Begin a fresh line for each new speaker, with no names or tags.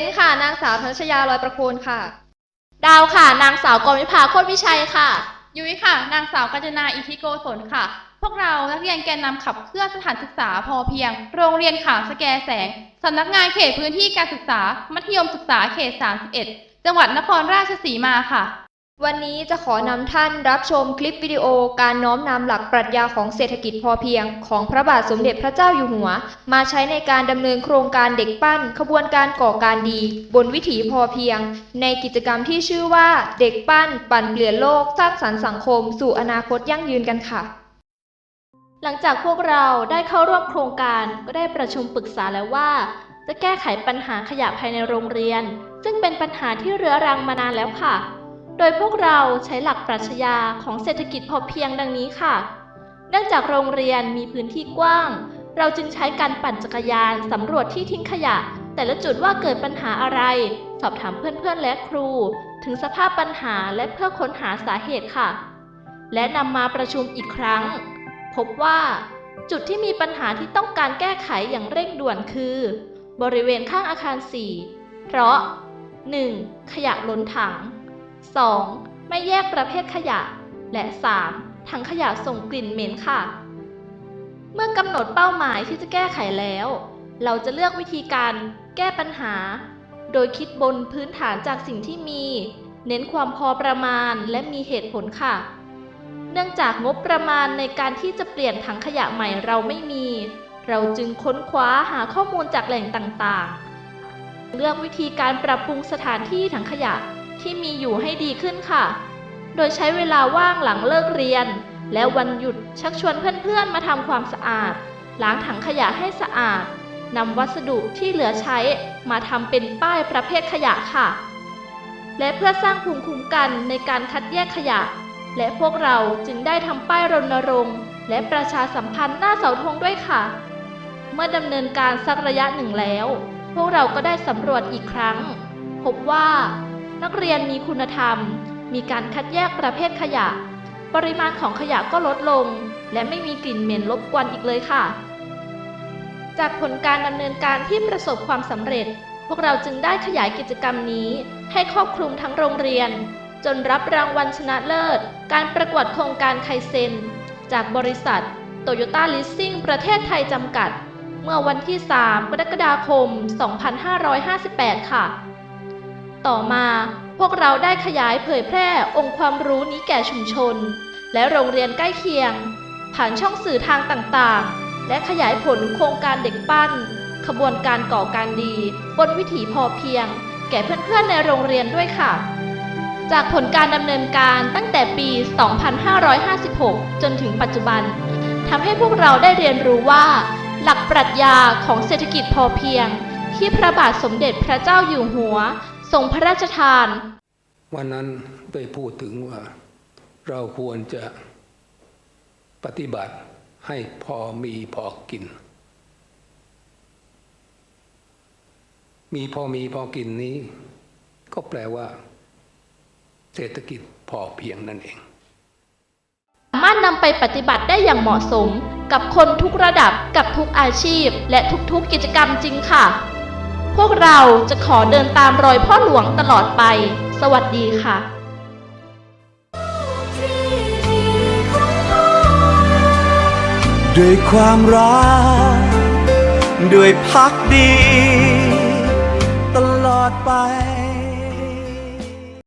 นค่ะนางสาวธนชยาลอยประโคนค่ะ
ดาวค่ะ นางสาวกรวิภาโคตรวิชัยค่ะ
ยุ้ยค่ะ นางสาวกัญจนาอิทธิโกศลค่ะ พวกเรานักเรียนแกนนำขับเคลื่อนสถานศึกษาพอเพียง โรงเรียนข่าวสแกแสงสำนักงานเขตพื้นที่การศึกษา มัธยมศึกษาเขต 31 จังหวัดนครราชสีมาค่ะ
วันนี้จะขอนำท่านรับชมคลิปวิดีโอการน้อมนำหลักปรัชญาของเศรษฐกิจพอเพียง ของพระบาทสมเด็จพระเจ้าอยู่หัว มาใช้ในการดำเนินโครงการเด็กปั้น ขบวนการก่อการดี บนวิถีพอเพียง ในกิจกรรมที่ชื่อว่า เด็กปั้น ปั่นเปลี่ยนโลกสร้างสรรค์สังคม สู่อนาคตยั่งยืนกันค่ะ
หลังจากพวกเราได้เข้าร่วมโครงการก็ได้ประชุมปรึกษาแล้วว่า จะแก้ไขปัญหาขยะภายในโรงเรียน ซึ่งเป็นปัญหาที่เรื้อรังมานานแล้วค่ะ โดยพวกเราใช้หลักปรัชญาของเศรษฐกิจพอเพียงดังนี้ค่ะ เนื่องจากโรงเรียนมีพื้นที่กว้าง เราจึงใช้การปั่นจักรยานสำรวจที่ทิ้งขยะ แต่ละจุดว่าเกิดปัญหาอะไร สอบถามเพื่อนๆและครู ถึงสภาพปัญหาและเพื่อค้นหาสาเหตุค่ะ และนำมาประชุมอีกครั้ง พบว่า จุดที่มีปัญหาที่ต้องการแก้ไขอย่างเร่งด่วนคือ บริเวณข้างอาคาร 4 เพราะ 1. ขยะล้นถัง 2. ไม่แยกประเภทขยะ และ 3. ถังขยะส่งกลิ่นเหม็นค่ะ เมื่อกำหนดเป้าหมายที่จะแก้ไขแล้ว เราจะเลือกวิธีการแก้ปัญหา โดยคิดบนพื้นฐานจากสิ่งที่มี เน้นความพอประมาณและมีเหตุผลค่ะ เนื่องจากงบประมาณในการที่จะเปลี่ยนถังขยะใหม่เราไม่มี เราจึงค้นคว้าหาข้อมูลจากแหล่งต่างๆ เลือกวิธีการปรับปรุงสถานที่ถังขยะ ที่มีอยู่ให้ดีขึ้นค่ะ โดยใช้เวลาว่างหลังเลิกเรียน และวันหยุดชักชวนเพื่อนๆมาทำความสะอาด ล้างถังขยะให้สะอาดนำวัสดุที่เหลือใช้มาทำเป็นป้ายประเภทขยะค่ะ และเพื่อสร้างภูมิคุ้มกันในการคัดแยกขยะ และพวกเราจึงได้ทำป้ายรณรงค์และประชาสัมพันธ์หน้าเสาธงด้วยค่ะ เมื่อดำเนินการสักระยะหนึ่งแล้ว พวกเราก็ได้สำรวจอีกครั้ง พบว่า นักเรียนมีคุณธรรม มีการคัดแยกประเภทขยะ ปริมาณของขยะก็ลดลง และไม่มีกลิ่นเหม็นรบกวนอีกเลยค่ะ จากผลการดำเนินการที่ประสบความสำเร็จ พวกเราจึงได้ขยายกิจกรรมนี้ ให้ครอบคลุมทั้งโรงเรียน จนรับรางวัลชนะเลิศ การประกวดโครงการไคเซน จากบริษัทโตโยต้าลิสซิ่งประเทศไทยจำกัด เมื่อวันที่ 3 กรกฎาคม 2558 ค่ะ ต่อมาพวกเราได้ขยายเผยแพร่องค์ความรู้นี้แก่ชุมชน และโรงเรียนใกล้เคียง ผ่านช่องสื่อทางต่างๆ และขยายผลโครงการเด็กปั้น ขบวนการก่อการดี บนวิถีพอเพียง แก่เพื่อนๆในโรงเรียนด้วยค่ะ จากผลการดำเนินการตั้งแต่ปี 2556 จนถึงปัจจุบันทำให้พวกเราได้เรียนรู้ว่า หลักปรัชญาของเศรษฐกิจพอเพียง ที่พระบาทสมเด็จพระเจ้าอยู่หัว ทรงพระราชทาน
วันนั้นได้พูดถึงว่า เราควรจะปฏิบัติให้พอมีพอกิน มีพอมีพอกินนี้ ก็แปลว่า เศรษฐกิจพอเพียงนั่นเอง
สามารถนำไปปฏิบัติได้อย่างเหมาะสม กับคนทุกระดับกับทุกอาชีพ และทุกๆกิจกรรมจริงค่ะ พวกเราจะขอเดินตามรอยพ่อหลวงตลอดไป สวัสดีค่ะ
ด้วยความรัก ด้วยพักดี